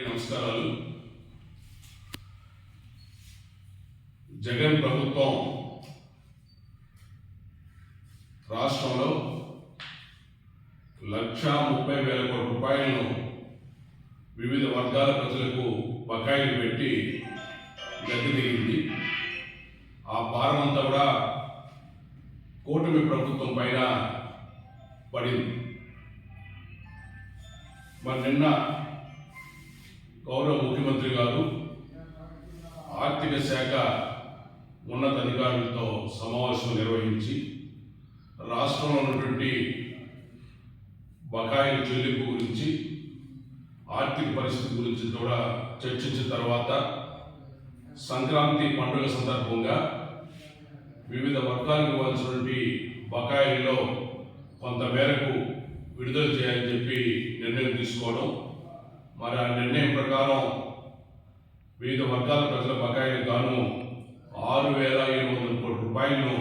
అందరికీ నమస్కారాలు. జగన్ ప్రభుత్వం రాష్ట్రంలో లక్ష ముప్పై వేల కోట్ల రూపాయలను వివిధ వర్గాల ప్రజలకు బకాయిలు పెట్టి గద్దెదిగింది. ఆ భారం కూడా కూటమి ప్రభుత్వం పైన పడింది. మరి నిన్న గౌరవ ముఖ్యమంత్రి గారు ఆర్థిక శాఖ ఉన్నతాధికారులతో సమావేశం నిర్వహించి రాష్ట్రంలో ఉన్నటువంటి బకాయిల చెల్లింపు గురించి ఆర్థిక పరిస్థితి గురించి కూడా చర్చించిన తర్వాత సంక్రాంతి పండుగ సందర్భంగా వివిధ వర్గాలకు ఇవ్వాల్సినటువంటి బకాయిల్లో కొంత మేరకు విడుదల చేయాలని చెప్పి నిర్ణయం తీసుకోవడం మరి ఆ నిర్ణయం ప్రకారం వివిధ వర్గాల ప్రజల బకాయిలు గాను ఆరు వేల ఏడు వందల కోట్ల రూపాయలను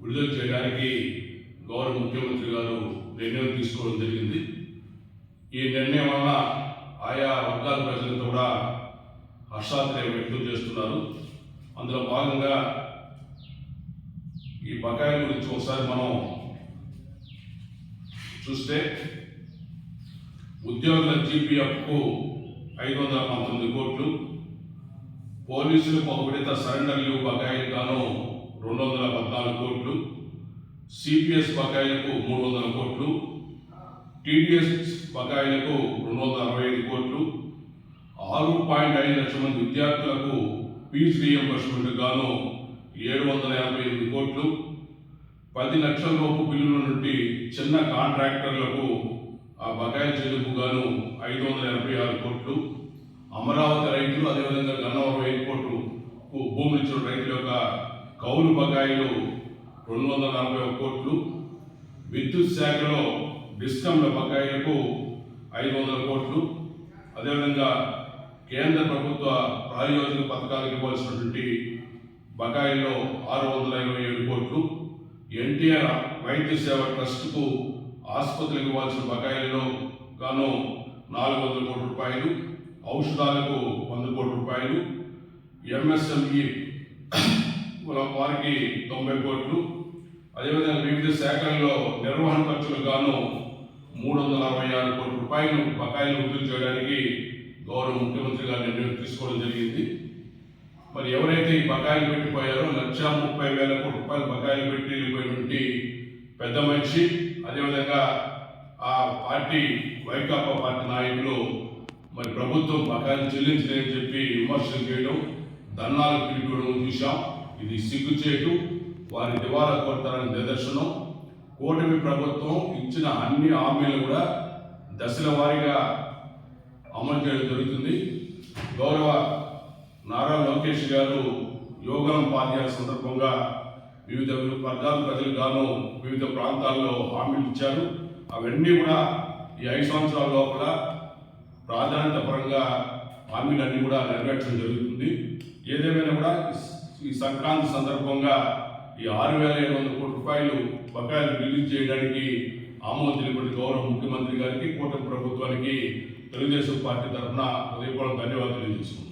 విడుదల చేయడానికి గౌరవ ముఖ్యమంత్రి గారు నిర్ణయం తీసుకోవడం జరిగింది. ఈ నిర్ణయం వల్ల ఆయా వర్గాల ప్రజలు కూడా హర్షాత్రయం వ్యక్తం చేస్తున్నారు. అందులో భాగంగా ఈ బకాయిల గురించి ఒకసారి మనం చూస్తే ఉద్యోగుల జీపీఎఫ్కు ఐదు వందల పంతొమ్మిది కోట్లు పోలీసులకు ఒక విడత సరెండర్లు బకాయిలుగాను రెండు వందల పద్నాలుగు కోట్లు సిపిఎస్ బకాయిలకు మూడు వందల కోట్లు టీడీఎస్ బకాయిలకు రెండు వందల అరవై ఐదు కోట్లు ఆరు పాయింట్ ఐదు లక్షల మంది విద్యార్థులకు ఫీజు రీఎంబర్స్మెంట్ గాను ఏడు వందల యాభై ఎనిమిది కోట్లు పది లక్షల లోపు బిల్లుల నుండి చిన్న కాంట్రాక్టర్లకు ఆ బకాయి చెల్లింపు గాను ఐదు వందల ఎనభై ఆరు కోట్లు. అమరావతి రైతులు అదేవిధంగా గన్నవరం ఎయిర్పోర్టు భూములు ఇచ్చిన రైతుల యొక్క కౌలు బకాయిలు రెండు వందల నలభై ఒక కోట్లు. విద్యుత్ శాఖలో డిస్కంల బకాయిలకు ఐదు వందల కోట్లు. అదేవిధంగా కేంద్ర ప్రభుత్వ ప్రాయోజక పథకాలకు ఇవ్వాల్సినటువంటి బకాయిల్లో ఆరు వందల ఇరవై ఏడు కోట్లు. ఎన్టీఆర్ వైద్య సేవ ట్రస్ట్కు ఆసుపత్రికి ఇవ్వాల్సిన బకాయిల్లో గాను నాలుగు వందల కోట్ల రూపాయలు ఔషధాలకు వంద కోట్ల రూపాయలు ఎంఎస్ఎంఈ వారికి తొంభై కోట్లు. అదేవిధంగా వివిధ శాఖల్లో నిర్వహణ ఖర్చులకు గాను మూడు వందల అరవై ఆరు కోట్ల రూపాయలు బకాయిలు విడుదల చేయడానికి గౌరవ ముఖ్యమంత్రి గారు నిర్ణయం తీసుకోవడం జరిగింది. మరి ఎవరైతే ఈ బకాయిలు పెట్టిపోయారో లక్ష ముప్పై వేల కోట్ల రూపాయలు బకాయిలు పెట్టి వెళ్ళిపోయినటువంటి పెద్ద మనిషి అదేవిధంగా ఆ పార్టీ వైకాపా పార్టీ నాయకులు మరి ప్రభుత్వం బకాయిలు చెల్లించలేదని చెప్పి విమర్శలు చేయడం ధర్నాలు పిలిపడం చూశాం. ఇది సిగ్గుచేటు వారి దివాలా కోరుతారని నిదర్శనం. కూటమి ప్రభుత్వం ఇచ్చిన అన్ని హామీలు కూడా దశల వారీగా అమలు చేయడం జరుగుతుంది. గౌరవ నారా లోకేష్ గారు యోగం పాద్యాల సందర్భంగా వివిధ వర్గాల ప్రజలకు గాను వివిధ ప్రాంతాల్లో హామీలు ఇచ్చారు. అవన్నీ కూడా ఈ ఐదు సంవత్సరాల లోపల ప్రాధాన్యత పరంగా హామీలన్నీ కూడా నెరవేర్చడం జరుగుతుంది. ఏదేమైనా కూడా ఈ సంక్రాంతి సందర్భంగా ఈ ఆరు వేల ఏడు వందల కోట్ల రూపాయలు బకాయిలు రిలీజ్ చేయడానికి ఆమోదం తెలిపిన గౌరవ ముఖ్యమంత్రి గారికి కూటమి ప్రభుత్వానికి తెలుగుదేశం పార్టీ తరఫున హృదయపూర్వక ధన్యవాదాలు తెలియజేసుకుంటున్నాను